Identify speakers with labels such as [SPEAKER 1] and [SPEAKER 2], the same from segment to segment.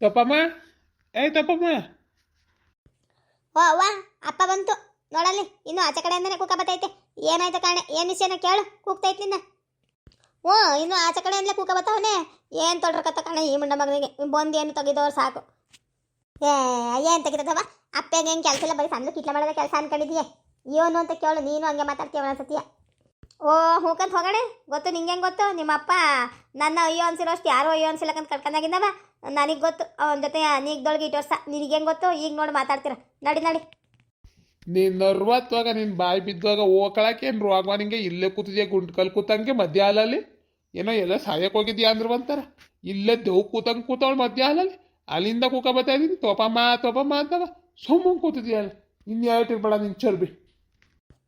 [SPEAKER 1] ತಪ್ಪಮ್ಮ ಏ ತಪ್ಪಮ್ಮ
[SPEAKER 2] ಓ, ಅವ್ವ, ಅಪ್ಪ ಬಂತು. ನೋಡಲ್ಲಿ, ಇನ್ನು ಆಚೆ ಕಡೆಯಿಂದನೇ ಕೂಕ ಬತ್ತೈತೆ ಏನಾಯ್ತು ಕಾಣೆ? ಏನು ವಿಷಯನ ಕೇಳು? ಕೂಗ್ತೈತಿ ನಿನ್ನ ಓ, ಇನ್ನು ಆಚೆ ಕಡೆಯಿಂದಲೇ ಕೂಕ ಬತ್ತವನೆ ಏನು ತೊಡ್ರಕತ್ತ ಕಾಣೆ ಈ ಮುಂಡ ಮಗನಿಗೆ? ಬಂದು ಏನು ತೆಗೆದವ್ರು ಸಾಕು. ಏ ಏನು ತೆಗಿತದವ ಅಪ್ಪಗೆ ಹೆಂಗೆ ಕೆಲಸ ಇಲ್ಲ, ಬರೀ ಸಣ್ಣ ಕಿಟ್ಲ ಮಾಡೋದ ಕೆಲಸ ಅನ್ಕೊಂಡಿದೀಯ. ಏನು ಅಂತ ಕೇಳು, ನೀನು ಹಂಗೆ ಮಾತಾಡ್ತೀಯ ಒಂದ್ಸತಿಯ ಓ, ಹೂಕಂತ ಹೋಗಣೆ? ಗೊತ್ತು, ನಿಂಗೆ ಹೆಂಗೆ ಗೊತ್ತು? ನಿಮ್ಮ ಅಪ್ಪ ನನ್ನ ಅಯ್ಯೋ ಅನ್ಸಿರೋಷ್ಟು ಯಾರೋ ಅಯ್ಯೋ ಅನ್ಸಿಲ್ಲಕಂತ ಕರ್ಕೊಂಡಾಗಿಂದವ. ನನಗೆ ಗೊತ್ತು ಅವನ ಜೊತೆ ನೀಗ್ದೊಳಗೆ ಇಟ್ಟು ವರ್ಷ ನಿನಗೆ ಹೆಂಗೆ ಗೊತ್ತು? ಈಗ ನೋಡಿ ಮಾತಾಡ್ತೀರ. ನಡಿ ನಡಿ.
[SPEAKER 1] ನೀನ್ ನರ್ವತ್ವಾಗ ನಿನ್ನ ಬಾಯಿ ಬಿದ್ದಾಗ ಏನು ರೋಗ ನಿಂಗೆ ಇಲ್ಲೇ ಕೂತಿದ್ಯಾ ಗುಂಡ್ ಕಲ್ ಕೂತಂಗೆ ಮಧ್ಯ ಹಾಲಲ್ಲಿ ಏನೋ ಎಲ್ಲ ಸಾಯಕ್ಕೆ ಹೋಗಿದ್ಯಾ ಅಂದ್ರೆ ಬಂತಾರ ಇಲ್ಲೇ ದೇವ್ ಕೂತಂಗೆ ಕೂತವಳು ಮಧ್ಯ ಹಾಲಲ್ಲಿ ಅಲ್ಲಿಂದ ಕೂಕ ಬರ್ತಾ ಇದೀನಿ ತೋಪಮ್ಮ ತೋಪಮ್ಮ ಅಂತವ. ಸುಮ್ಮನೆ ಕೂತಿದ್ಯಲ್ಲ ಬೇಡ ನಿನ್ ಚರ್ಬಿ.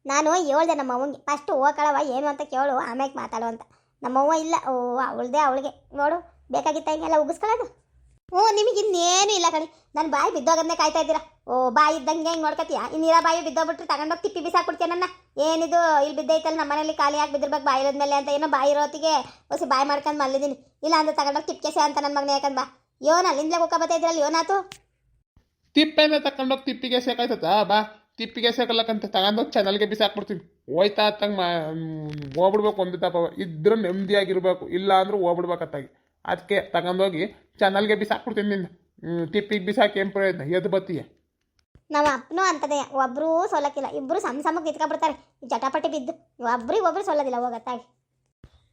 [SPEAKER 2] ನಾನು ಹೇಳ್ದೆ ನಮ್ಮ ಅವ್ವಗೆ ಫಸ್ಟ್ ಹೋಗಳವ ಏನು ಅಂತ ಕೇಳು ಆಮೇಲೆ ಮಾತಾಡು ಅಂತ. ನಮ್ಮವ್ವ ಇಲ್ಲ. ಓ ಅವಳದೇ ಅವಳಿಗೆ. ನೋಡು ಬೇಕಾಗಿತ್ತ ಹಿಂಗೆಲ್ಲ ಉಗಿಸ್ಕೊಳ್ಳೋದು ಹ್ಞೂ ನಿಮಗೆ ಇನ್ನೇನು ಇಲ್ಲ ಕಣಿ. ನನ್ನ ಬಾಯಿ ಬಿದ್ದೋಗದ್ನೆ ಕಾಯ್ತಾ ಇದ್ದೀರಾ? ಓ, ಬಾಯಿ ಇದ್ದಂಗೆ ಹಿಂಗೆ ನೋಡ್ಕೊತೀಯ ಇನ್ನೀರ ಬಾಯಿ ಬಿದ್ದೋಗ್ಬಿಟ್ರೆ ತಗೊಂಡೋಗಿ ತಿಪ್ಪಿ ಬಿಸಾಕ್ಬಿಡ್ತೀಯ ನನ್ನ? ಏನಿದು, ಇಲ್ಲಿ ಬಿದ್ದೈತಲ್ಲ, ನಮ್ಮ ಮನೇಲಿ ಖಾಲಿ ಆಗಿ ಬಿದ್ದಿರ್ಬೇಕು, ಬಾಯಿ ಇರೋದ್ಮೇಲೆ ಅಂತ ಏನೋ ಬಾಯಿ ಇರೋತ್ತಿಗೆ ಹೊಸಿ ಬಾಯಿ ಮಾಡ್ಕೊಂಡು ಮಲ್ಲಿದ್ದೀನಿ ಇಲ್ಲ ಅಂದ್ರೆ ತಗೊಂಡೋಗಿ ತಿಪ್ಕೆಸೆ ಅಂತ ನನ್ನ ಮಗನ ಯಾಕಂದ ಬಾ ಯೋನ, ಅಲ್ಲಿಂದಲೇ ಹೋಗ ಬರ್ತಾ ಇದ್ರಲ್ಲಿ ಯೋನಾತು?
[SPEAKER 1] ತಿಪ್ಪೆನ ತಕೊಂಡೋಗಿ ತಿಪ್ಪಿಗೆ ಸೇಕಾಯ್ತದ ಬಾ, ತಿಪ್ಪಿಗೆ ಸೇಕಲ್ಲಕ್ಕಂತ ತಗೊಂಡೋಗಿ ಚಾನಲ್ಗೆ ಬಿಸಾಕ್ಬಿಡ್ತೀನಿ ಹೋಯ್ತಾ ಅತ್ತಂಗೆ ಮಾ ಹೋಗ್ಬಿಡ್ಬೇಕು ಒಂದು ತಪ್ಪ ಇದ್ರೆ ನೆಮ್ಮದಿಯಾಗಿರ್ಬೇಕು ಇಲ್ಲ ಅಂದ್ರೆ ಹೋಗ್ಬಿಡ್ಬೇಕತ್ತಾಗಿ. ಅದಕ್ಕೆ ತಗೊಂಡೋಗಿ ಚಾನಲ್ಗೆ ಬಿಸಾಕ್ಬಿಡ್ತೀನಿ ನಿನ್ನ. ಟಿಪ್ಪಿಗೆ ಬಿಸಾಕಿ ಏನು ಪ್ರಯೋಜನ? ಎದ್ದು ಬತ್ತೀಯ.
[SPEAKER 2] ನಮ್ಮ ಅಪ್ಪನೂ ಅಂತದೇ. ಒಬ್ಬರೂ ಸೋಲಕ್ಕಿಲ್ಲ. ಇಬ್ಬರು ಸಮ ಸಮಕ್ಕೆ ನಿಂತ್ಕೊಂಡ್ಬಿಡ್ತಾರೆ ಜಟಾಪಟಿ ಬಿದ್ದು. ಒಬ್ರಿಗೆ ಒಬ್ರು ಸೋಲೋದಿಲ್ಲ ಹೋಗತ್ತಾಗಿ.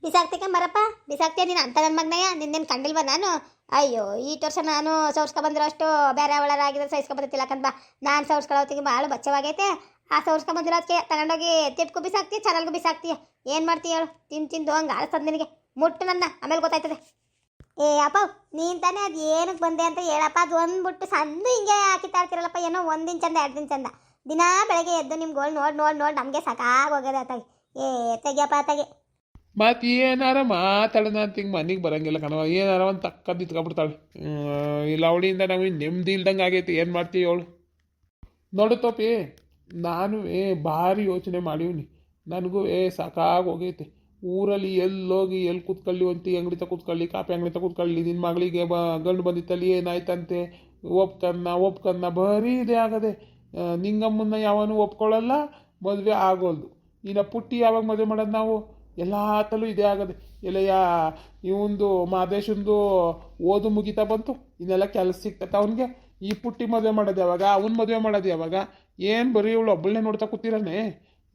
[SPEAKER 2] ಬಿಸಾಕ್ತಿಕೆ ಮರಪ್ಪ ಬಿಸಾಕ್ತೀಯ ನೀನು ಅಂತ ನನ್ನ ಮಗನಯ್ಯ? ನಿನ್ನೇನು ಕಂಡಿಲ್ವ ನಾನು? ಅಯ್ಯೋ, ಈ ವರ್ಷ ನಾನು ಸೌರ್ಸ್ಕೊ ಬಂದಿರೋ ಅಷ್ಟು ಬೇರೆ ಒಳರಾಗಿದ್ರೆ ಸಹಿಸ್ಕೊ ಬರ್ತಿಲ್ಲ ಕಂದ ನಾನು ಸೌರ್ಸ್ಕೊಳ್ಳೋತ್ತಿಗೆ ಭಾಳ ಬಚ್ಚವಾಗೈತೆ. ಆ ಸೌರ್ಸ್ಕೊ ಬಂದಿರೋದಕ್ಕೆ ತಗೊಂಡೋಗಿ ತಿಪ್ಪಿಗೂ ಬಿಸಾಕ್ತಿ ಚಾನಲ್ಗೂ ಬಿಸಾಕ್ತೀಯ ಏನು ಮಾಡ್ತೀಯ ಹೇಳು? ತಿಂದು ತಿಂದು ಹಂಗೆ ಆಳಿಸ್ತದ ನಿನಗೆ. ಮುಟ್ಟು ನನ್ನ. ಆಮೇಲೆ ಗೊತ್ತಾಯ್ತದೆ. ಏ, ಅಪ್ಪ, ನೀನ್ ತಾನೇ ಅದು ಏನಕ್ಕೆ ಬಂದೆ ಅಂತ ಹೇಳಪ್ಪ. ಅದು ಒಂದ್ಬಿಟ್ಟು ಸಣ್ಣ ಹಿಂಗೆ ಹಾಕಿ ಇರ್ತೀರಲ್ಲಪ್ಪ ಏನೋ ಒಂದಿನ ದಿನ ಚಂದ, ಎರಡು ದಿನ ಚಂದ. ದಿನಾ ಬೆಳಗ್ಗೆ ಎದ್ದು ನಿಮ್ಗಳು ನೋಡಿ ನೋಡಿ ನೋಡಿ, ನಮಗೆ ಹೋಗದ ಆತಾಗಿ ಏ, ತೆಗಿಯಪ್ಪ ಅತ್ತಾಗೆ.
[SPEAKER 1] ಮತ್ತು ಏನಾರ ಮಾತಾಡೋಣ ಅಂತ ಹಿಂಗೆ ಮನೆಗೆ ಬರಂಗಿಲ್ಲ ಕಣವ ಏನಾರ ಒಂದು ತಕ್ಕ ಇತ್ಕೊಂಡ್ಬಿಡ್ತಾಳೆ. ಇಲ್ಲ, ಅವಳಿಂದ ನಾವು ನೆಮ್ಮದಿ ಇಲ್ದಂಗೆ ಆಗೈತಿ. ಏನು ಮಾಡ್ತೀವಿ ಅವಳು? ನೋಡು ತೋಪಿ, ನಾನು ಏ ಭಾರಿ ಯೋಚನೆ ಮಾಡೀವ್ನಿ. ನನಗೂ ಏ ಸಾಕಾಗಿ ಹೋಗೈತೆ. ಊರಲ್ಲಿ ಎಲ್ಲೋಗಿ ಎಲ್ಲಿ ಕೂತ್ಕೊಳ್ಳಿ ಒಂಟಿ ಅಂಗಡಿ ತ ಕೂತ್ಕೊಳ್ಳಿ, ಕಾಫಿ ಅಂಗಡಿ ಕೂತ್ಕೊಳ್ಳಿ ನಿನ್ನ ಮಗಳಿಗೆ ಬ ಗಂಡು ಬಂದಿತ್ತಲ್ಲಿ ಏನಾಯ್ತಂತೆ? ಒಪ್ಕನ್ನ ಒಪ್ಕನ್ನ ಬರೀ ಇದೇ ಆಗದೆ ನಿಂಗಮ್ಮನ್ನ ಯಾವನು ಒಪ್ಕೊಳ್ಳಲ್ಲ, ಮದುವೆ ಆಗೋಲ್ದು. ಇನ್ನು ಪುಟ್ಟಿ ಯಾವಾಗ ಮದುವೆ ಮಾಡೋದು ನಾವು? ಎಲ್ಲ ತಲೂ ಇದೇ ಆಗದೆ. ಎಲ್ಲಯ್ಯ ಇವೊಂದು ಮಾದೇಶಂದು ಓದು ಮುಗಿತಾ ಬಂತು. ಇನ್ನೆಲ್ಲ ಕೆಲಸ ಸಿಕ್ತತ್ತ ಅವನಿಗೆ. ಈ ಪುಟ್ಟಿ ಮದುವೆ ಮಾಡೋದು ಯಾವಾಗ? ಅವನ ಮದುವೆ ಮಾಡೋದು ಯಾವಾಗ? ಏನು ಬರೀ ಇವಳು ಒಬ್ಬಳನ್ನೇ ನೋಡ್ತಾ ಕೂತಿರನೇ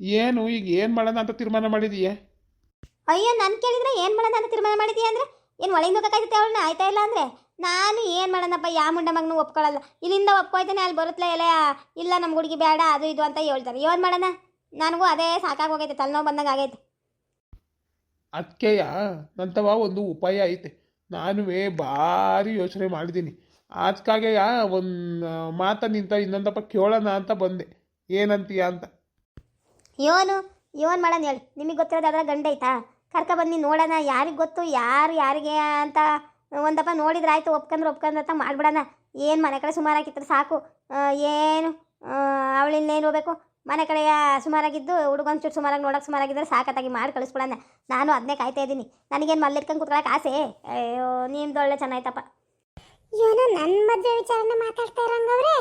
[SPEAKER 1] ಏನು, ಈಗ ಏನು ಮಾಡೋಣ ಅಂತ ತೀರ್ಮಾನ ಮಾಡಿದೀಯೇ?
[SPEAKER 2] ಅಯ್ಯೋ ನಾನು ಕೇಳಿದ್ರೆ ಏನು ಮಾಡೋಣ ಅಂತ ತೀರ್ಮಾನ ಮಾಡಿದೀಯ ಅಂದ್ರೆ? ಏನು ಒಳಗೆ ಹೋಗಕ್ಕಾಗುತ್ತೆ ಅವಳನ್ನ? ಆಯ್ತಾ ಇಲ್ಲ ಅಂದ್ರೆ? ನಾನು ಏನು ಮಾಡೋಣಪ್ಪ ಯಾವ ಮುಂಡ ಮಗನೂ ಒಪ್ಕೊಳ್ಳಲ್ಲ ಇಲ್ಲಿಂದ ಒಪ್ಕೊಯ್ತಾನೆ ಅಲ್ಲಿ ಬರುತ್ತಲೇ ಎಲ್ಲ ಇಲ್ಲ ನಮ್ಮ ಹುಡುಗಿ ಬೇಡ ಅದು ಇದು ಅಂತ ಹೇಳ್ತಾರೆ. ಏನು ಮಾಡೋಣ? ನನಗೂ ಅದೇ ಸಾಕಾಗಿ ಹೋಗೈತೆ ತಲೆನೋವು ಬಂದಂಗೆ ಆಗೈತೆ.
[SPEAKER 1] ಅದಕ್ಕೆಯ ನಂತವ ಒಂದು ಉಪಾಯ ಐತೆ. ನಾನುವೇ ಭಾರಿ ಯೋಚನೆ ಮಾಡಿದ್ದೀನಿ. ಅದಕ್ಕಾಗೆಯ ಒಂದು ಮಾತ ನಿಂತ ಇನ್ನೊಂದಪ್ಪ ಕೇಳೋಣ ಅಂತ ಬಂದೆ. ಏನಂತೀಯ ಅಂತ?
[SPEAKER 2] ಯೋನು ಯೋನ್ ಮಾಡೋಣ ಹೇಳಿ. ನಿಮಗೆ ಗೊತ್ತಿರೋದಾದ್ರೆ ಗಂಡೈತಾ ಗಂಡ ಐತಾ? ಕರ್ಕ ಬನ್ನಿ ನೋಡೋಣ, ಯಾರಿಗೆ ಗೊತ್ತು, ಯಾರು ಯಾರಿಗೆ ಅಂತ ಒಂದಪ್ಪ ನೋಡಿದ್ರೆ ಆಯ್ತು ಒಪ್ಕೊಂಡ್ರೆ ಒಪ್ಕೊಂಡ್ರೆ ಅಂತ ಮಾಡ್ಬಿಡೋಣ. ಏನು ಮನೆ ಕಡೆ ಸುಮಾರಾಗಿತ್ತು ಸಾಕು. ಏನು ಅವಳಿನ್ನೇನು ಹೋಗ್ಬೇಕು ಮನೆ ಕಡೆ ಸುಮಾರಾಗಿದ್ದು ಹುಡುಗನ್ ಚೂರು ಸುಮಾರಾಗಿ ನೋಡೋಕೆ ಸುಮಾರಾಗಿದ್ದರೆ ಸಾಕತ್ತಾಗಿ ಮಾಡಿ ಕಳಿಸ್ಬಿಡೋಣ. ನಾನು ಅದನ್ನೇ ಕಾಯ್ತಾ ಇದ್ದೀನಿ. ನನಗೇನು ಮಲ್ಲಿಟ್ಕೊಂಡು ಕುತ್ಕೊಳಕ್ಕೆ ಆಸೆ? ಅಯ್ಯೋ ನಿಮ್ದು ಒಳ್ಳೆ ಚೆನ್ನಾಯ್ತಪ್ಪ.
[SPEAKER 3] ಏನೋ ನನ್ನ ಮದುವೆ ವಿಚಾರನೆ ಮಾತಾಡ್ತಾ ಇರಂಗವ್ರೆ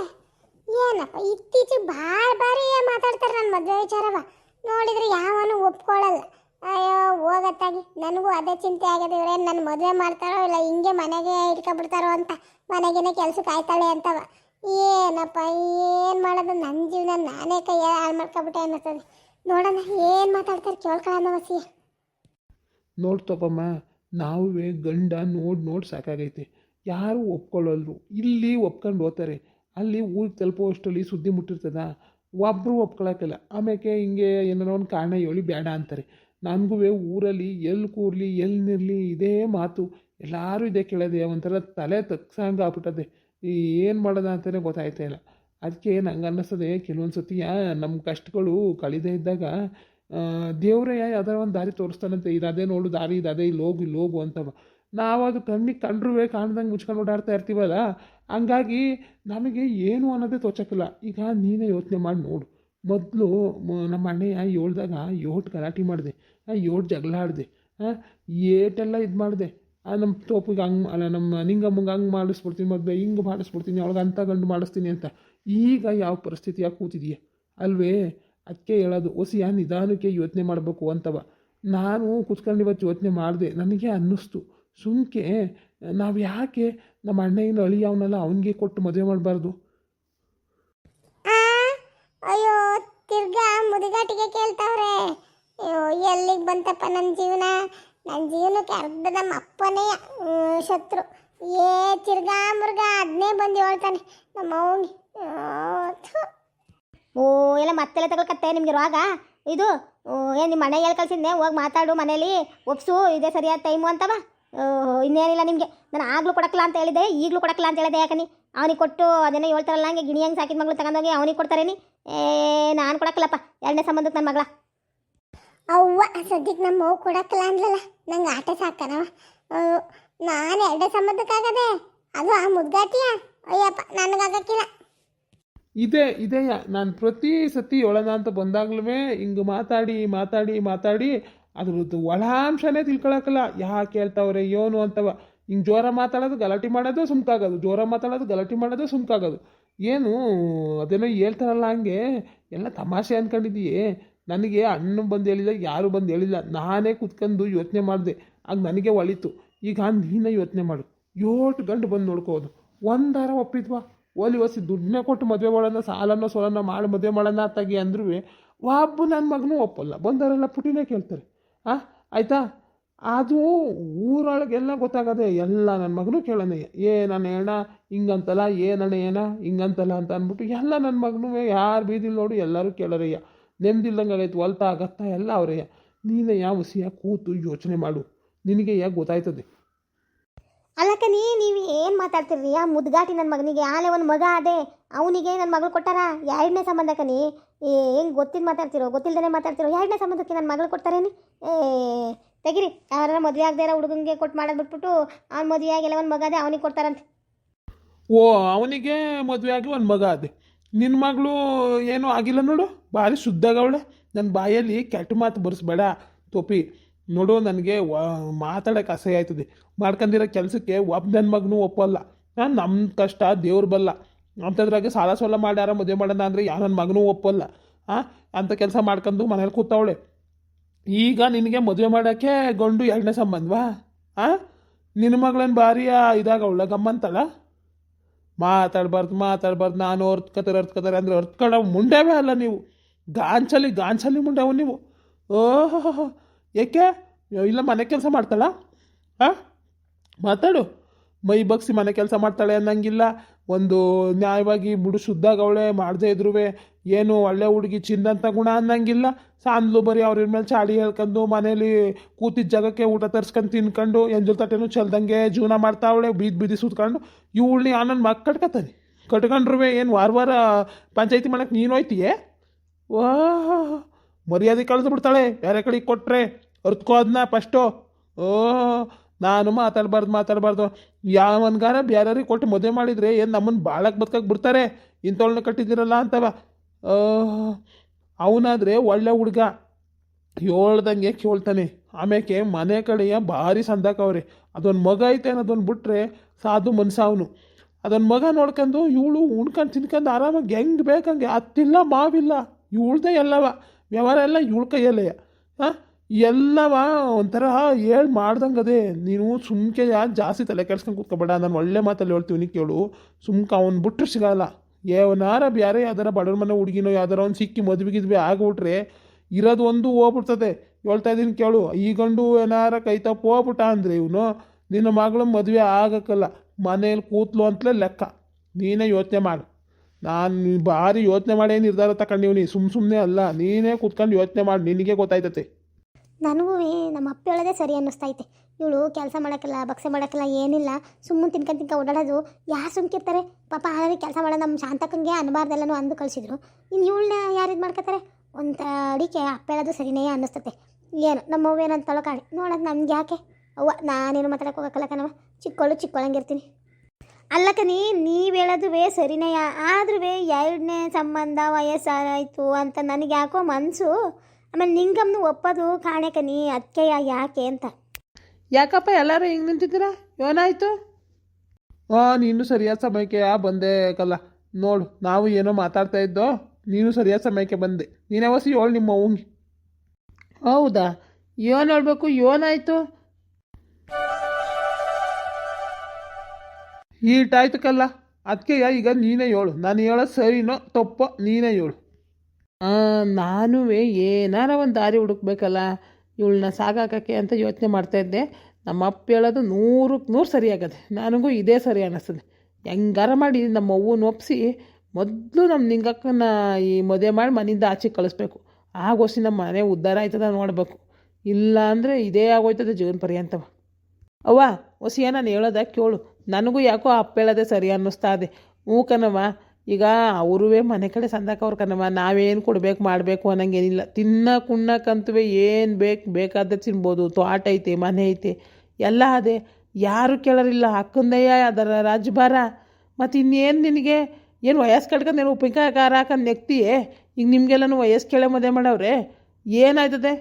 [SPEAKER 3] ಏನಪ್ಪ, ಇತ್ತೀಚೆಗೆ ಭಾಳ ಬಾರಿ ಮಾತಾಡ್ತಾರೆ ನನ್ನ ಮದುವೆ ವಿಚಾರವ. ನೋಡಿದ್ರೆ ಯಾವನು ಒಪ್ಕೊಳ್ಳಲ್ಲ ಅಯ್ಯೋ, ಹೋಗತ್ತಾಗಿ. ನನಗೂ ಅದೇ ಚಿಂತೆ ಆಗಿದೆ ಇವ್ರೆ. ನನ್ನ ಮದುವೆ ಮಾಡ್ತಾರೋ ಇಲ್ಲ, ಹಿಂಗೆ ಮನೆಗೆ ಇಟ್ಕೊಬಿಡ್ತಾರೋ ಅಂತ. ಮನೆಗೇನೆ ಕೆಲ್ಸಕ್ಕೆ ಆಯ್ತಾಳೆ ಅಂತವ. ಏನಪ್ಪ, ಏನು ಮಾಡೋದು? ನನ್ನ ಜೀವನ ನಾನೇ ಕೈ ಹಾಳು ಮಾಡ್ಕೊಬಿಟ್ಟೆ ಅನ್ನಿಸ್ತದೆ. ನೋಡೋಣ, ಏನು ಮಾತಾಡ್ತಾರೆ ಕೇಳ್ಕೊಳ್ಳೋಣ ವಸಿ.
[SPEAKER 1] ನೋಡ್ತಪ್ಪಮ್ಮ ನಾವೇ ಗಂಡ ನೋಡಿ ನೋಡಿ ಸಾಕಾಗೈತೆ. ಯಾರು ಒಪ್ಕೊಳ್ಳಲ್ರು? ಇಲ್ಲಿ ಒಪ್ಕೊಂಡು ಹೋಗ್ತಾರೆ. ಅಲ್ಲಿ ಊರಿಗೆ ತಲುಪುವಷ್ಟರಲ್ಲಿ ಸುದ್ದಿ ಮುಟ್ಟಿರ್ತದ. ಒಬ್ಬರು ಒಪ್ಕೊಳ್ಳೋಕ್ಕಿಲ್ಲ ಆಮೇಲೆ ಹಿಂಗೆ ಏನಾರ ಒಂದು ಕಾರಣ ಹೇಳಿ ಬೇಡ ಅಂತಾರೆ. ನನಗೂ ಊರಲ್ಲಿ ಎಲ್ಲಿ ಕೂರ್ಲಿ ಎಲ್ಲಿ ನಿರಲಿ ಇದೇ ಮಾತು. ಎಲ್ಲರೂ ಇದೇ ಕೇಳೋದೆ, ಒಂಥರ ತಲೆ ತಗ್ಸಂಗೆ ಆಗ್ಬಿಟ್ಟದೆ. ಏನು ಮಾಡೋದ ಅಂತಲೇ ಗೊತ್ತಾಯ್ತಾ ಇಲ್ಲ. ಅದಕ್ಕೆ ನಂಗೆ ಅನ್ನಿಸ್ತದೆ ಕೆಲವೊಂದು ಸತಿ ನಮ್ಮ ಕಷ್ಟಗಳು ಕಳಿದೇ ಇದ್ದಾಗ ದೇವರೇ ಯಾವ್ದಾರ ಒಂದು ದಾರಿ ತೋರಿಸ್ತಾನಂತೆ, ಇದು ಅದೇ ನೋಡು, ದಾರಿ ಇದು ಅದೇ ಇಲ್ಲಿ ಹೋಗು ಇಲ್ಲಿ ಹೋಗು ಅಂತವ. ನಾವು ಅದು ಕಣ್ಣಿಗೆ ಕಂಡ್ರೂ ಕಾಣ್ದಂಗೆ ಮುಚ್ಕೊಂಡು ಓಡಾಡ್ತಾ ಇರ್ತೀವಲ್ಲ, ಹಂಗಾಗಿ ನಮಗೆ ಏನು ಅನ್ನೋದೇ ತೋಚಕ್ಕಿಲ್ಲ. ಈಗ ನೀನೇ ಯೋಚನೆ ಮಾಡಿ ನೋಡು. ಮೊದಲು ನಮ್ಮ ಅಣ್ಣಯ್ಯ ಏಳ್ದಾಗ ಏಟು ಗಲಾಟೆ ಮಾಡಿದೆ. ಯೋಟ್ ಜಗಳ ಆಡಿದೆ. ಏಟೆಲ್ಲ ಇದು ಮಾಡಿದೆ. ನಮ್ಮ ತೋಪಿಗೆ ಹಂಗೆ ಅಲ್ಲ ನಮ್ಮ ನಿಂಗಮ್ಮಂಗೆ ಹಂಗೆ ಮಾಡಿಸ್ಬಿಡ್ತೀನಿ, ಮದುವೆ ಹಿಂಗೆ ಮಾಡಿಸ್ಬಿಡ್ತೀನಿ, ಅವಳಿಗೆ ಅಂಥ ಗಂಡು ಮಾಡಿಸ್ತೀನಿ ಅಂತ. ಈಗ ಯಾವ ಪರಿಸ್ಥಿತಿಯಾಗಿ ಕೂತಿದೀಯ? ಅಲ್ವೇ? ಅದಕ್ಕೆ ಹೇಳೋದು ಹೊಸಿಯ ನಿಧಾನಕ್ಕೆ ಯೋಚನೆ ಮಾಡಬೇಕು ಅಂತವ. ನಾನು ಕುತ್ಕೊಂಡು ಇವತ್ತು ಯೋಚನೆ ಮಾಡಿದೆ. ನನಗೆ ಅನ್ನಿಸ್ತು. ಸುಮ್ಕೆ, ನಾವು ಯಾಕೆ ನಮ್ಮ ಅಣ್ಣಯ್ಯನ ಅಳಿ ಅವನಲ್ಲ ಅವನಿಗೆ ಕೊಟ್ಟು ಮದುವೆ ಮಾಡಬಾರ್ದು
[SPEAKER 3] ಆ ಅಯ್ಯೋ ತಿರ್ಗಾ ಮುದಿಗಾಟಿಗೆ ಕೇಳ್ತಾವ್ರೆ ಎಲ್ಲಿಗೆ ಬಂತಪ್ಪ ನನ್ನ ಜೀವನ? ನನ್ನ ಜೀವನಕ್ಕೆ ಅರ್ಧ ನಮ್ಮ ಅಪ್ಪನೇ ಶತ್ರು. ಏ, ತಿರ್ಗಾ ಮುರ್ಗ ಅದನ್ನೇ ಬಂದು ಹೇಳ್ತಾನೆ. ನಮ್ಮ ಅವ್ನಿಗೆ
[SPEAKER 2] ಓ, ಎಲ್ಲ ಮತ್ತೆಲ್ಲ ತಗೊಳ್ಕತ್ತೆ ನಿಮಗೆ ರೋಗ? ಇದು ಏನು ನಿಮ್ಮ ಮನೆ ಹೇಳಿ ಕಳ್ಸಿದ್ನೆ ಹೋಗಿ ಮಾತಾಡು ಮನೇಲಿ, ಒಪ್ಸು, ಇದೇ ಸರಿಯಾದ ಟೈಮು ಅಂತವ? ಇನ್ನೇನಿಲ್ಲ ನಿಮಗೆ. ನಾನು ಆಗಲೂ ಕೊಡಕ್ಲ ಅಂತ ಹೇಳಿದೆ ಈಗಲೂ ಕೊಡಕ್ಕಲ್ಲ ಅಂತ ಹೇಳಿದೆ ಯಾಕನಿ? ಅವನಿಗೆ ಕೊಟ್ಟು ಅದನ್ನೇ ಹೇಳ್ತಾರಲ್ಲ, ಹಂಗೆ ಗಿಣಿ ಹಂಗೆ ಸಾಕಿದ ಮಗಳು ತಗೊಂಡೋಗಿ ಅವನಿಗೆ ಕೊಡ್ತಾರೇನಿ? ಏ ನಾನು ಕೊಡಕ್ಕಲ್ಲಪ್ಪ. ಎರಡನೇ ಸಂಬಂಧಕ್ಕೆ ನನ್ನ ಮಗಳ.
[SPEAKER 3] ಅವ್ವ ಸದ್ಯಕ್ಕೆ ನಮ್ಮ ಮಗು ಕೊಡಕ್ಕಲ್ಲ ಅಂದ್ಲಲ್ಲ ನಂಗೆ ಆಟ ಸಾಕನವ. ನಾನು ಎರಡೇ ಸಂಬಂಧಕ್ಕಾಗದೆ ಅದು ಆ ಮುದ್ಗಾಟಿಯ ಅಯ್ಯಪ್ಪ ನನಗಾಗಕ್ಕಿಲ್ಲ
[SPEAKER 1] ಇದೇ ಇದೆಯಾ ನಾನು ಪ್ರತಿ ಸತಿ ಒಳನ ಅಂತ ಬಂದಾಗ್ಲೂ ಹಿಂಗೆ ಮಾತಾಡಿ ಮಾತಾಡಿ ಮಾತಾಡಿ ಅದ್ರದ್ದು ಒಳಾಂಶನೇ ತಿಳ್ಕೊಳಕ್ಕಲ್ಲ. ಯಾಕೆ ಹೇಳ್ತಾವ್ರೆ ಏನು ಅಂತವ. ಹಿಂಗೆ ಜೋರ ಮಾತಾಡೋದು ಗಲಾಟೆ ಮಾಡೋದು ಸುಮ್ಕಾಗೋದು. ಜೋರ ಮಾತಾಡೋದು ಗಲಾಟೆ ಮಾಡೋದು ಸುಮ್ಕಾಗೋದು. ಏನು ಅದೇನೋ ಹೇಳ್ತಾರಲ್ಲ ಹಂಗೆ. ಎಲ್ಲ ತಮಾಷೆ ಅಂದ್ಕೊಂಡಿದ್ದೀಯೇ ನನಗೆ ಅಣ್ಣ ಬಂದು ಹೇಳಿಲ್ಲ, ಯಾರು ಬಂದು ಹೇಳಿಲ್ಲ. ನಾನೇ ಕುತ್ಕೊಂಡು ಯೋಚನೆ ಮಾಡಿದೆ. ಆಗ ನನಗೆ ಒಳಿತು. ಈಗ ನೀನೇ ಯೋಚನೆ ಮಾಡು. ಏಟು ಗಂಟು ಬಂದು ನೋಡ್ಕೋದು ಒಂದಾರ ಒಪ್ಪಿದ್ವಾ? ಓಲಿ ಒಸಿ ದುಡ್ಡನ್ನೇ ಕೊಟ್ಟು ಮದುವೆ ಮಾಡೋಣ ಸಾಲನ ಸೋಲನ ಮಾಡಿ, ಮದುವೆ ಮಾಡೋಣ ತಗಿ ಅಂದ್ರೂ ಒಬ್ಬ ನನ್ನ ಮಗನೂ ಒಪ್ಪಲ್ಲ. ಬಂದವರೆಲ್ಲ ಪುಟಿನೇ ಕೇಳ್ತಾರೆ. ಹಾಂ ಆಯಿತಾ? ಅದು ಊರೊಳಗೆಲ್ಲ ಗೊತ್ತಾಗದೆ ಎಲ್ಲ ನನ್ನ ಮಗನೂ ಕೇಳೋಣ ಏ ನನ್ನ ಏಣ ಹಿಂಗಂತಲ್ಲ ಏನಣ್ಣ ಏನ ಹಿಂಗಂತಲ್ಲ ಅಂತ ಅಂದ್ಬಿಟ್ಟು ಎಲ್ಲ ನನ್ನ ಮಗನೂ ಯಾರು ಬೀದಿಲ್ ನೋಡು ಎಲ್ಲರೂ ಕೇಳೋರಯ್ಯ. ನೆಮ್ಮದಿಲ್ದಂಗೆ ಆಗೈತೆ ಹೊಲ್ತಾ ಆಗತ್ತಾ ಎಲ್ಲ ಅವರಯ್ಯ. ನೀನು ಯಾವ ಹುಸಿಯ ಕೂತು ಯೋಚನೆ ಮಾಡು. ನಿನಗೆ ಯಾಕೆ ಗೊತ್ತಾಯ್ತದೆ?
[SPEAKER 2] ಅಲ್ಲಕ್ಕ, ನೀ, ನೀವು ಏನು ಮಾತಾಡ್ತಿರ್ರಿ? ಮುದ್ಗಾಟಿ ನನ್ನ ಮಗನಿಗೆ, ಆಲೆ ಒಂದು ಮಗ ಅದೇ ಅವನಿಗೆ ನನ್ನ ಮಗಳು ಕೊಟ್ಟಾರ? ಎರಡನೇ ಸಂಬಂಧಕ್ಕೆ ನೀ? ಏನು ಗೊತ್ತಿದ್ದು ಮಾತಾಡ್ತಿರೋ, ಗೊತ್ತಿಲ್ದೇನೆ ಮಾತಾಡ್ತಿರೋ? ಎರಡನೇ ಸಂಬಂಧಕ್ಕೆ ನನ್ನ ಮಗಳು ಕೊಡ್ತಾರೇನಿ? ಏ ತೆಗಿರಿ ಯಾರ ಮದುವೆ ಆಗದೆ ಇರೋ ಹುಡುಗಂಗೆ ಕೊಟ್ಟು ಮಾಡೋದು ಬಿಟ್ಬಿಟ್ಟು ಅವ್ನ ಮದುವೆ ಆಗಿ ಎಲ್ಲ ಒಂದು ಮಗ ಅದೇ, ಅವನಿಗೆ ಕೊಡ್ತಾರಂತೆ.
[SPEAKER 1] ಓ, ಅವನಿಗೆ ಮದುವೆ ಆಗಿ ಒಂದು ಮಗ ಅದೇ. ನಿನ್ನ ಮಗಳು ಏನೂ ಆಗಿಲ್ಲ ನೋಡು, ಭಾರಿ ಶುದ್ಧಾಗವಳೆ ನನ್ನ ಬಾಯಲ್ಲಿ ಕೆಟ್ಟ ಮಾತು ಬರ್ಸ್ಬೇಡ ತೊಪಿ. ನೋಡು, ನನಗೆ ಮಾತಾಡೋಕೆ ಅಸಹ್ಯ ಆಯ್ತದೆ. ಮಾಡ್ಕೊಂಡಿರೋ ಕೆಲಸಕ್ಕೆ ಒಬ್ಬ ನನ್ನ ಮಗನೂ ಒಪ್ಪಲ್ಲ. ನಾನು ನಮ್ಮ ಕಷ್ಟ, ದೇವ್ರು ಬಲ್ಲ. ಅಂಥದ್ರಾಗೆ ಸಾಲ ಸೋಲ ಮಾಡ್ಯಾರ, ಮದುವೆ ಮಾಡೋಣ ಅಂದರೆ ಯಾವ ನನ್ನ ಮಗನೂ ಒಪ್ಪಲ್ಲ. ಹಾಂ ಅಂತ ಕೆಲಸ ಮಾಡ್ಕೊಂಡು ಮನೇಲಿ ಕೂತವಳೆ. ಈಗ ನಿನಗೆ ಮದುವೆ ಮಾಡೋಕ್ಕೆ ಗಂಡು ಎರಡನೇ ಸಂಬಂಧವಾ? ಹಾಂ ನಿನ್ನ ಮಗಳೇನು ಇದಾಗ ಅವಳ ಗಮ್ಮಂತಲ್ಲ ಮಾತಾಡ್ಬಾರ್ದು ಮಾತಾಡ್ಬಾರ್ದು. ನಾನು ಹೊರ್ತ್ಕೋತಾರೆ ಹೊರ್ತ್ಕೋತಾರೆ ಅಂದರೆ ಅರ್ತ್ಕೊಳ್ಳೋ ಮುಂಡೆವೇ ಅಲ್ಲ ನೀವು. ಗಾಂಚಲಿ ಗಾಂಚಲಿ ಮುಂಡೆವು ನೀವು. ಓಹೋ ಏಕೆ? ಇಲ್ಲ, ಮನೆ ಕೆಲಸ ಮಾಡ್ತಾಳ? ಹಾಂ ಮಾತಾಡು. ಮೈ ಬಗ್ಸಿ ಮನೆ ಕೆಲಸ ಮಾಡ್ತಾಳೆ ಅನ್ನಂಗಿಲ್ಲ. ಒಂದು ನ್ಯಾಯವಾಗಿ ಬಿಡು ಅವಳೇ ಮಾಡದೇ ಇದ್ರೂ ಏನು ಒಳ್ಳೆ ಹುಡುಗಿ ಚಿನ್ನಂತ ಗುಣ ಅನ್ನಂಗಿಲ್ಲ. ಸಾಂದ್ಲು ಬರೀ ಅವ್ರ ಮೇಲೆ ಚಾಡಿ ಹೇಳ್ಕೊಂಡು ಮನೇಲಿ ಕೂತಿದ್ದ ಜಾಗಕ್ಕೆ ಊಟ ತರ್ಸ್ಕೊಂಡು ತಿನ್ಕೊಂಡು, ಎಂಜಲ್ ತಟ್ಟೆನೂ ಚಲ್ದಂಗೆ ಜೀವನ ಮಾಡ್ತಾವಳೆ ಬೀದಿ ಬೀದಿ ಸುತ್ಕೊಂಡು ಇವಳನ್ನ ಆನಂದ್ ಮಗ ಕಟ್ಕತಾನೆ? ಕಟ್ಕೊಂಡ್ರು ಏನು ವಾರ ವಾರ ಪಂಚಾಯತಿ ಮಾಡಕ್ಕೆ ನೀನು ಹೋಯ್ತೀಯೇ? ವಾಹ್ ಮರ್ಯಾದೆ ಕಳೆದು ಬಿಡ್ತಾಳೆ ಬೇರೆ ಕಡೆಗೆ ಕೊಟ್ಟರೆ ಅರ್ತ್ಕೋ ಅದನ್ನ ಫಸ್ಟು ಓ ನಾನು ಮಾತಾಡಬಾರ್ದು ಮಾತಾಡಬಾರ್ದು. ಯಾವನ್ಗಾರ ಬೇರೆಯವ್ರಿಗೆ ಕೊಟ್ಟು ಮದುವೆ ಮಾಡಿದರೆ ಏನು ನಮ್ಮನ್ನು ಬಾಳಕ್ಕೆ ಬದುಕಕ್ಕೆ ಬಿಡ್ತಾರೆ? ಇಂಥವ್ಳನ್ನ ಕಟ್ಟಿದ್ದೀರಲ್ಲ ಅಂತವ. ಅವನಾದರೆ ಒಳ್ಳೆ ಹುಡುಗ. ಹೇಳ್ದಂಗೆ ಕೇಳ್ತಾನೆ. ಆಮೇಲೆ ಮನೆ ಕಡೆಯ ಭಾರಿ ಸಂದಾಕವ್ರೆ ಅದೊಂದು ಮಗ ಐತೆ ಅನ್ನೋದೊಂದು ಬಿಟ್ಟರೆ ಸಾಧು ಮನ್ಸ ಅವನು. ಅದೊಂದು ಮಗ ನೋಡ್ಕೊಂಡು ಇವಳು ಉಣ್ಕೊಂಡು ತಿನ್ಕೊಂಡು ಆರಾಮಾಗಿ ಹೆಂಗೆ ಬೇಕಂಗೆ. ಅತ್ತಿಲ್ಲ, ಮಾವಿಲ್ಲ. ಇವಳ್ದೇ ಎಲ್ಲವ. ವ್ಯವಹಾರ ಎಲ್ಲ ಇವಳ ಕೈಯಲ್ಲೇ ಹಾಂ ಎಲ್ಲವ ಒಂಥರ ಹೇಳಿ ಮಾಡ್ದಂಗೆ ಅದೇ ನೀನು ಸುಮ್ಕೆ ಜಾಸ್ತಿ ತಲೆ ಕೆಡ್ಸ್ಕೊಂಡು ಕೂತ್ಕೊಬೇಡ. ನಾನು ಒಳ್ಳೆ ಮಾತಲ್ಲಿ ಹೇಳ್ತೀವಿ ಕೇಳು. ಸುಮ್ಕ ಅವ್ನು ಬಿಟ್ಟರೆ ಸಿಗಲ್ಲ. ಏವನಾರ ಬೇರೆ ಯಾವ್ದಾರ ಬಡವ್ರ ಮನೆ ಹುಡುಗಿನೋ ಯಾವ್ದಾರ ಅವ್ನು ಸಿಕ್ಕಿ ಮದುವೆ ಗಿದ್ವಿ ಆಗ್ಬಿಟ್ರೆ ಇರೋದು ಒಂದು ಹೋಗ್ಬಿಡ್ತದೆ. ಹೇಳ್ತಾ ಇದ್ದೀನಿ ಕೇಳು. ಈ ಗಂಡು ಏನಾರ ಕೈ ತಪ್ಪು ಹೋಗ್ಬಿಟ್ಟ ಅಂದರೆ ಇವನು ನಿನ್ನ ಮಗಳು ಮದುವೆ ಆಗಕ್ಕಲ್ಲ. ಮನೇಲಿ ಕೂತ್ಲು ಅಂತಲೇ ಲೆಕ್ಕ. ನೀನೇ ಯೋಚನೆ ಮಾಡು. ನಾನು ಭಾರಿ ಯೋಚನೆ ಮಾಡೇ ನಿರ್ಧಾರ ತಗೊಂಡಿವ್ನಿ ಸುಮ್ಮ ಸುಮ್ಮನೆ ಅಲ್ಲ, ನೀನೇ ಕೂತ್ಕೊಂಡು ಯೋಚನೆ ಮಾಡಿ. ನಿನಗೆ ಗೊತ್ತಾಯ್ತತೆ.
[SPEAKER 2] ನನಗೂ ನಮ್ಮ ಅಪ್ಪ ಹೇಳೋದೇ ಸರಿ ಅನ್ನಿಸ್ತೈತೆ. ಇವಳು ಕೆಲಸ ಮಾಡೋಕ್ಕಿಲ್ಲ ಬಕ್ಸೆ ಮಾಡೋಕ್ಕಿಲ್ಲ, ಏನಿಲ್ಲ. ಸುಮ್ಮನೆ ತಿನ್ಕೊಂಡು ತಿನ್ಕ ಓಡಾಡೋದು. ಯಾರು ಸುಮ್ಕಿರ್ತಾರೆ? ಪಾಪ ಆದರೆ ಕೆಲಸ ಮಾಡೋ ನಮ್ಮ ಶಾಂತಕ್ಕಂಗೆ ಅನ್ಬಾರ್ದೆಲ್ಲನೂ ಅಂದು ಕಳಿಸಿದ್ರು. ಇನ್ನು ಇವಳನ್ನ ಯಾರು ಇದು ಮಾಡ್ಕೋತಾರೆ ಒಂದು ಅಡಿಕೆ ಅಪ್ಪ ಹೇಳೋದು ಸರಿನೇ ಅನ್ನಿಸ್ತತೆ. ಏನು, ನಮ್ಮ ಅವ್ವ ಏನಂತ ಕಾಣಿ, ನೋಡೋದು ನಮ್ಗೆ ಯಾಕೆ? ಅವ್ವ, ನಾನೇನು ಮಾತಾಡಕ್ಕೆ ಹೋಗೋಕ್ಕಲ್ಲ ಕಣವ ಚಿಕ್ಕೊಳ್ಳು ಚಿಕ್ಕೊಳ್ಳಂಗಿರ್ತೀನಿ ಅಲ್ಲಕ್ಕ ನೀ ನೀವು ಹೇಳೋದುವೇ ಸರಿನೇ ಆದ್ರೂ ಎರಡನೇ ಸಂಬಂಧ ವಯಸ್ಸಾಯಿತು ಅಂತ ನನಗೆ ಯಾಕೋ ಮನಸ್ಸು ಆಮೇಲೆ ನಿಂಗಮ್ನು ಒಪ್ಪೋದು ಕಾಣೆ ನೀ ಅದಕ್ಕೆ ಯಾಕೆ ಅಂತ.
[SPEAKER 1] ಯಾಕಪ್ಪ ಎಲ್ಲರೂ ಹಿಂಗೆ ನಿಂತಿದ್ದೀರಾ? ಏನಾಯ್ತು?
[SPEAKER 4] ಹಾಂ ನೀನು ಸರಿಯಾದ ಸಮಯಕ್ಕೆ ಬಂದೆ ಕಲ್ಲ. ನೋಡು ನಾವು ಏನೋ ಮಾತಾಡ್ತಾ ಇದ್ದೋ ನೀನು ಸರಿಯಾದ ಸಮಯಕ್ಕೆ ಬಂದೆ. ನೀನೇ ಹೊಸಿ ಹೇಳು ನಿಮ್ಮ ಅವ್ವಂಗೆ
[SPEAKER 1] ಹೌದಾ? ಏನು ಹೇಳ್ಬೇಕು? ಏನಾಯ್ತು?
[SPEAKER 4] ಈಟಾಯ್ತು ಕಲ್ಲ. ಅದಕ್ಕೆ ಈಗ ನೀನೇ ಹೇಳು. ನಾನು ಹೇಳೋದು ಸರಿನೋ ತಪ್ಪೋ ನೀನೇ ಹೇಳು.
[SPEAKER 1] ನಾನು ಏನಾರ ಒಂದು ದಾರಿ ಹುಡುಕ್ಬೇಕಲ್ಲ, ಇವಳನ್ನ ಸಾಗಾಕಕ್ಕೆ ಅಂತ ಯೋಚನೆ ಮಾಡ್ತಾಯಿದ್ದೆ ನಮ್ಮ ಅಪ್ಪ ಹೇಳೋದು ನೂರಕ್ಕೆ ನೂರು ಸರಿಯಾಗದೆ ನನಗೂ ಇದೇ ಸರಿ ಅನ್ನಿಸ್ತದೆ ಹೆಂಗಾರ ಮಾಡಿ ನಮ್ಮ ಅವ್ವನ ಒಪ್ಪಿಸಿ ಮೊದಲು ನಮ್ಮ ನಿಂಗಕ್ಕನ ಈ ಮದುವೆ ಮಾಡಿ ಮನೆಯಿಂದ ಆಚೆ ಕಳಿಸ್ಬೇಕು. ಆಗೋಸಿ ನಮ್ಮ ಮನೆ ಉದ್ಧಾರ ಆಯ್ತದ ನೋಡಬೇಕು. ಇಲ್ಲ ಅಂದರೆ ಇದೇ ಆಗೋಯ್ತದೆ ಜೀವನ ಪರ್ಯಂತವ ಅವ್ವ ಹೊಸಿಯ ನಾನು ಹೇಳೋದ ಕೇಳು. ನನಗೂ ಯಾಕೋ ಅಪ್ಪ ಹೇಳೋದೇ ಸರಿ ಅನ್ನಿಸ್ತಾ ಇದೆ. ಹ್ಞೂ ಈಗ ಅವರುವೇ ಮನೆ ಕಡೆ ಸಂದಾಕವ್ರು ಕಣವ್ವ ನಾವೇನು ಕೊಡಬೇಕು ಮಾಡಬೇಕು ಅನ್ನಂಗೇನಿಲ್ಲ. ತಿನ್ನ ಕುಣ್ಣಕ್ಕಂತೂ ಏನು ಬೇಕು ಬೇಕಾದ ತಿನ್ಬೋದು. ತೋಟ ಐತೆ, ಮನೆ ಐತೆ, ಎಲ್ಲ ಅದೇ. ಯಾರು ಕೇಳೋರಿಲ್ಲ ಅಕ್ಕಂದಯ್ಯ ಅದರ ರಾಜ್ಭಾರ ಮತ್ತು ಇನ್ನೇನು ನಿನಗೆ? ಏನು ವಯಸ್ಸು ಕಟ್ಕೊಂಡು ಏನು ಉಪ್ಪಿನಕಾಯಿ ಹಾಕೊಂಡು ನೆಕ್ತಿಯೇ ಈಗ ನಿಮಗೆಲ್ಲನೂ ವಯಸ್ಸು ಕೇಳೇ ಮದುವೆ ಮಾಡವ್ರೆ? ಏನಾಯ್ತದೆ?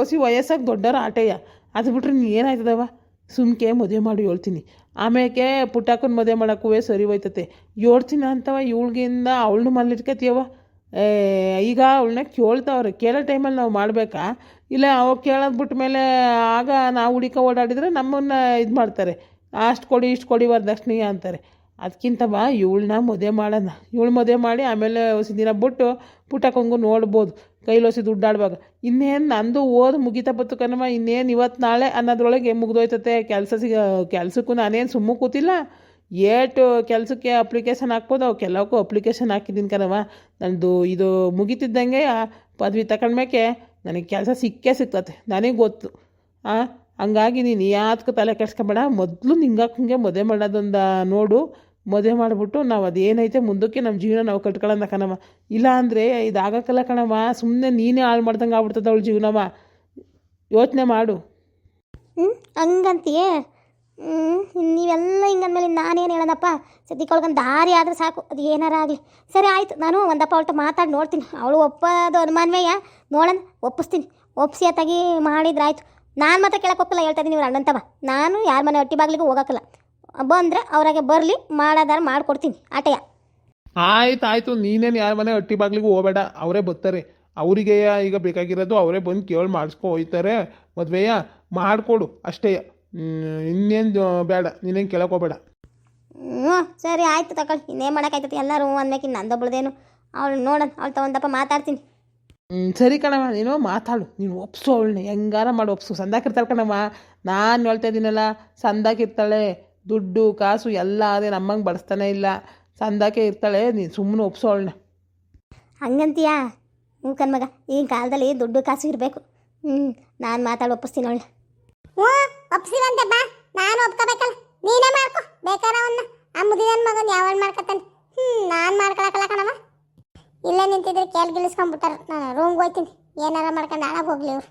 [SPEAKER 1] ಓಸಿ ವಯಸ್ಸಾಗಿ ದೊಡ್ಡವ್ರ ಆಟಯ್ಯ. ಅದು ಬಿಟ್ರೆ ನೀನು ಏನಾಯ್ತದವ? ಸುಮ್ಕೆ ಮದುವೆ ಮಾಡಿ, ಹೇಳ್ತೀನಿ. ಆಮೇಲೆ ಪುಟ್ಟಾಕನ ಮದುವೆ ಮಾಡೋಕ್ಕೂ ಸರಿ ಹೋಯ್ತತೆ. ಹೇಳ್ತೀನಿ ಅಂತವ, ಇವಳಿಗಿಂದ ಅವಳನ್ನ ಮಲ್ಲಿಟ್ಕತೀಯವ ಈಗ ಅವಳನ್ನ ಕೇಳ್ತಾವ್ರೆ. ಕೇಳೋ ಟೈಮಲ್ಲಿ ನಾವು ಮಾಡಬೇಕಾ? ಇಲ್ಲ ಅವಾಗ ಕೇಳೋದು ಬಿಟ್ಟ ಮೇಲೆ ಆಗ ನಾವು ಹುಡುಕ ಓಡಾಡಿದರೆ ನಮ್ಮನ್ನು ಇದು ಮಾಡ್ತಾರೆ. ಅಷ್ಟು ಕೊಡಿ, ಇಷ್ಟು ಕೊಡಿ ವರದಕ್ಷಿಣೆ ಅಂತಾರೆ. ಅದಕ್ಕಿಂತವ ಇವಳನ್ನ ಮದುವೆ ಮಾಡೋಣ. ಇವಳು ಮದುವೆ ಮಾಡಿ ಆಮೇಲೆ ದಿನ ಬಿಟ್ಟು ಪುಟ್ಟಕ್ಕಂಗೂ ನೋಡ್ಬೋದು. ಕೈಲೋಸಿ ದುಡ್ಡಾಡುವಾಗ. ಇನ್ನೇನು ನಂದು ಓದು ಮುಗಿತಾ ಬತ್ತು ಕಣವ ಇನ್ನೇನು ಇವತ್ತು ನಾಳೆ ಅನ್ನೋದ್ರೊಳಗೆ ಮುಗ್ದೋಯ್ತತೆ. ಕೆಲಸ ಸಿಗ, ಕೆಲಸಕ್ಕೂ ನಾನೇನು ಸುಮ್ಮ ಕೂತಿಲ್ಲ. ಏಟು ಕೆಲಸಕ್ಕೆ ಅಪ್ಲಿಕೇಶನ್ ಹಾಕ್ಬೋದು ಅವು ಕೆಲವಕ್ಕೂ ಅಪ್ಲಿಕೇಶನ್ ಹಾಕಿದ್ದೀನಿ ಕಣವ ನಂದು ಇದು ಮುಗಿತಿದ್ದಂಗೆ ಪದವಿ ತಗೊಂಡ್ಮೇಕೆ ನನಗೆ ಕೆಲಸ ಸಿಕ್ಕೇ ಸಿಗ್ತತೆ ನನಗೆ ಗೊತ್ತು. ಹಾಂ ಹಂಗಾಗಿ ನೀನು ಯಾತ್ಕ ತಲೆ ಕೆಡ್ಸ್ಕೊಬೇಡ. ಮೊದಲು ನಿಂಗಕ್ಕಂಗೆ ಮದುವೆ ಮಾಡೋದೊಂದು ನೋಡು. ಮದುವೆ ಮಾಡಿಬಿಟ್ಟು ನಾವು ಅದೇನೈತೆ ಮುಂದಕ್ಕೆ ನಮ್ಮ ಜೀವನ ನಾವು ಕಟ್ಕೊಳ್ಳೋಣ ಕಣವ ಇಲ್ಲ ಅಂದರೆ ಇದಾಗಕ್ಕಲ್ಲ ಕಣವ ಸುಮ್ಮನೆ ನೀನೇ ಹಾಳು ಮಾಡ್ದಂಗೆ ಆಗ್ಬಿಡ್ತದೆ ಅವಳು ಜೀವನವ. ಯೋಚನೆ ಮಾಡು.
[SPEAKER 2] ಹ್ಞೂ ಹಂಗಂತೀಯೇ? ಹ್ಞೂ ನೀವೆಲ್ಲ ಹಿಂಗಂದ್ಮೇಲೆ ನಾನೇನು ಹೇಳೋದಪ್ಪ? ಸದ್ಯಕ್ಕೊಳ್ಗೊಂದು ದಾರಿ ಆದರೆ ಸಾಕು. ಅದು ಏನಾರ ಆಗಲಿ. ಸರಿ, ಆಯಿತು. ನಾನು ಒಂದಪ್ಪ ಅವಳ್ಟ ಮಾತಾಡಿ ನೋಡ್ತೀನಿ. ಅವಳು ಒಪ್ಪೋದು ಅನುಮಾನವೇಯ? ನೋಡೋಣ, ಒಪ್ಪಿಸ್ತೀನಿ. ಒಪ್ಪಿಸಿ ಅತ್ತಾಗಿ ಮಾಡಿದ್ರೆ ಆಯಿತು. ನಾನು ಮಾತ್ರ ಕೇಳಕ್ಕೆ ಒಪ್ಪಲ್ಲ, ಹೇಳ್ತಾ ಇದ್ದೀನಿ ಇವ್ರು ಅಣ್ಣಂತವ. ನಾನು ಯಾರ ಮನೆ ಹೊಟ್ಟಿ ಬಾಗಿಲಿಗೂ ಹೋಗಕ್ಕಲ್ಲ. ಬಂದರೆ ಅವ್ರಾಗೆ ಬರಲಿ ಮಾಡೋದಾರ ಮಾಡ್ಕೊಡ್ತೀನಿ ಆಟಯ್ಯ.
[SPEAKER 4] ಆಯ್ತು ಆಯಿತು. ನೀನೇನು ಯಾರ ಮನೆ ಹಟ್ಟಿ ಬಾಗ್ಲಿಗೂ ಹೋಗಬೇಡ. ಅವರೇ ಬರ್ತಾರೆ. ಅವರಿಗೆ ಈಗ ಬೇಕಾಗಿರೋದು ಅವರೇ ಬಂದು ಕೇಳಿ ಮಾಡಿಸ್ಕೊ ಹೋಯ್ತಾರೆ. ಮದುವೆಯ ಮಾಡಿಕೊಡು. ಅಷ್ಟೇ ಇನ್ನೇನು ಬೇಡ ನೀನೇನು ಕೇಳಕ್ಕೆ ಹೋಗಬೇಡ.
[SPEAKER 2] ಹ್ಞೂ ಸರಿ ಆಯಿತು ತಗೊಳ್ಳಿ. ಇನ್ನೇನು ಮಾಡೋಕ್ಕಾಯ್ತದೆ? ಎಲ್ಲರೂ ಅಂದ್ಮೇಲೆ ನಂದೊಬ್ಳದೇನು. ಅವಳು ನೋಡೋಣ ಅವಳು ತಗೊಂಡಪ್ಪ ಮಾತಾಡ್ತೀನಿ.
[SPEAKER 1] ಹ್ಞೂ ಸರಿ ಕಣವ ನೀನು ಮಾತಾಡು. ನೀನು ಒಪ್ಸು ಅವಳನ್ನ. ಹೆಂಗಾರ ಮಾಡು ಒಪ್ಸು. ಸಂದಾಕಿರ್ತಾಳೆ ಕಣವ ನಾನು ಹೇಳ್ತಾ ಇದ್ದೀನಲ್ಲ ಸಂದಾಕಿರ್ತಾಳೆ. ದುಡ್ಡು ಕಾಸು ಎಲ್ಲ ಅದೇ ನಮ್ಮಂಗೆ ಬಡಿಸ್ತಾನೆ ಇಲ್ಲ. ಸಂದಾಕೆ ಇರ್ತಾಳೆ ನೀನು ಸುಮ್ಮನೆ ಒಪ್ಸೋಳ್ನೆ
[SPEAKER 2] ಹಂಗಂತೀಯಾ? ಹ್ಞೂ ಕನ್ಮಗ ಈಗಿನ ಕಾಲದಲ್ಲಿ ದುಡ್ಡು ಕಾಸು ಇರಬೇಕು. ಹ್ಞೂ ನಾನು ಮಾತಾಡಿ ಒಪ್ಪಿಸ್ತೀನಿ ಅವಳು
[SPEAKER 3] ಹ್ಞೂ ಒಪ್ಸಿವಂತೆ ಬಾ. ನಾನು ಒಪ್ಕೋಬೇಕಲ್ಲ. ನೀನೇ ಮಾಡ್ಕೊ. ಬೇಕಾರ ಅವನ್ನ. ಆ ಮುದಿನ ಮಗನ ಯಾವಾಗ ಮಾಡ್ಕೊತಾನೆ ಹ್ಞೂ ನಾನು ಮಾಡ್ಕೊಳಕಲ್ಲ ಕಣವ ಇಲ್ಲೇ ನಿಂತಿದ್ರೆ ಕೇಳಿ ಗಿಳಿಸ್ಕೊಂಡ್ಬಿಟ್ಟಾರ ನಾನು ರೂಮ್ಗೆ ಹೋಗ್ತೀನಿ ಏನಾರ ಮಾಡ್ಕೊಂಡು ಹಾಳಾಗಿ ಹೋಗ್ಲಿ ಇವ್ರು.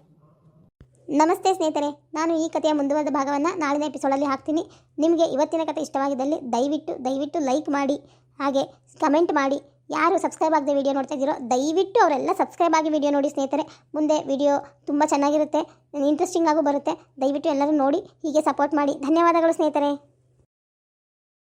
[SPEAKER 2] ನಮಸ್ತೆ ಸ್ನೇಹಿತರೆ, ನಾನು ಈ ಕಥೆಯ ಮುಂದುವರೆದ ಭಾಗವನ್ನು ನಾಳಿನ ಎಪಿಸೋಡಲ್ಲಿ ಹಾಕ್ತೀನಿ. ನಿಮಗೆ ಇವತ್ತಿನ ಕಥೆ ಇಷ್ಟವಾಗಿದ್ದಲ್ಲಿ ದಯವಿಟ್ಟು ದಯವಿಟ್ಟು ಲೈಕ್ ಮಾಡಿ, ಹಾಗೆ ಕಮೆಂಟ್ ಮಾಡಿ. ಯಾರು ಸಬ್ಸ್ಕ್ರೈಬ್ ಆಗದೆ ವಿಡಿಯೋ ನೋಡ್ತಾ ಇದ್ದೀರೋ, ದಯವಿಟ್ಟು ಅವರೆಲ್ಲ ಸಬ್ಸ್ಕ್ರೈಬ್ ಆಗಿ ವೀಡಿಯೋ ನೋಡಿ ಸ್ನೇಹಿತರೆ. ಮುಂದೆ ವಿಡಿಯೋ ತುಂಬ ಚೆನ್ನಾಗಿರುತ್ತೆ ಇಂಟ್ರೆಸ್ಟಿಂಗ್ ಆಗೂ ಬರುತ್ತೆ. ದಯವಿಟ್ಟು ಎಲ್ಲರೂ ನೋಡಿ, ಹೀಗೆ ಸಪೋರ್ಟ್ ಮಾಡಿ. ಧನ್ಯವಾದಗಳು ಸ್ನೇಹಿತರೆ.